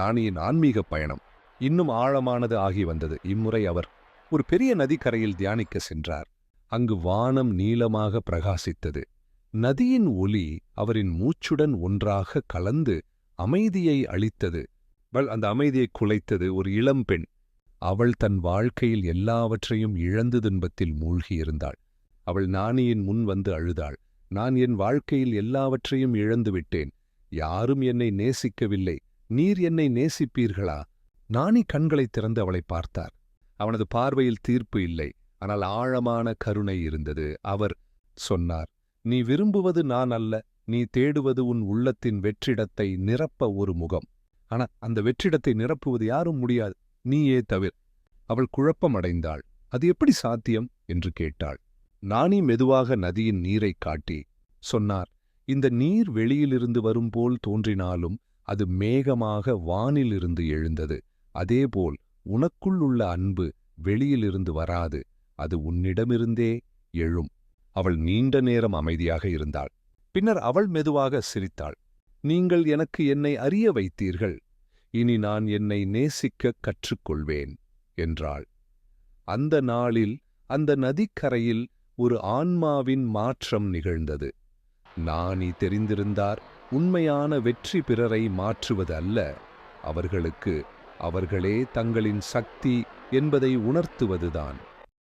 நாணியின் ஆன்மீக பயணம் இன்னும் ஆழமானது ஆகி வந்தது. இம்முறை அவர் ஒரு பெரிய நதிக்கரையில் தியானிக்க சென்றார். அங்கு வானம் நீளமாக பிரகாசித்தது. நதியின் ஒலி அவரின் மூச்சுடன் ஒன்றாக கலந்து அமைதியை அளித்தது. வல் அந்த அமைதியை குலைத்தது ஒரு இளம்பெண் அவள் தன் வாழ்க்கையில் எல்லாவற்றையும் இழந்து துன்பத்தில் மூழ்கியிருந்தாள். அவள் நாணியின் முன் வந்து அழுதாள். நான் என் வாழ்க்கையில் எல்லாவற்றையும் இழந்து விட்டேன். யாரும் என்னை நேசிக்கவில்லை. நீர் என்னை நேசிப்பீர்களா? நாணி கண்களைத் திறந்து அவளை பார்த்தார். அவனது பார்வையில் தீர்ப்பு இல்லை. ஆனால் ஆழமான கருணை இருந்தது. அவர் சொன்னார் நீ விரும்புவது நான் அல்ல. நீ தேடுவது உன் உள்ளத்தின் வெற்றிடத்தை நிரப்ப ஒரு முகம். ஆனா அந்த வெற்றிடத்தை நிரப்புவது யாரும் முடியாது. நீயே தவிர. அவள் குழப்பமடைந்தாள். அது எப்படி சாத்தியம்? என்று கேட்டாள். நானி மெதுவாக நதியின் நீரைக் காட்டி சொன்னார். இந்த நீர் வெளியிலிருந்து வரும்போல் தோன்றினாலும் அது மேகமாக வானிலிருந்து எழுந்தது. அதேபோல் உனக்குள் உள்ள அன்பு வெளியிலிருந்து வராது. அது உன்னிடமிருந்தே எழும். அவள் நீண்ட நேரம் அமைதியாக இருந்தாள். பின்னர் அவள் மெதுவாக சிரித்தாள். நீங்கள் எனக்கு என்னை அறிய வைத்தீர்கள். இனி நான் என்னை நேசிக்கக் கற்றுக்கொள்வேன் என்றாள். அந்த நாளில் அந்த நதிக்கரையில் ஒரு ஆன்மாவின் மாற்றம் நிகழ்ந்தது. நாணி தெரிந்திருந்தார். உண்மையான வெற்றி பிறரை மாற்றுவது அல்ல. அவர்களுக்கு அவர்களே தங்களின் சக்தி என்பதை உணர்த்துவதுதான்.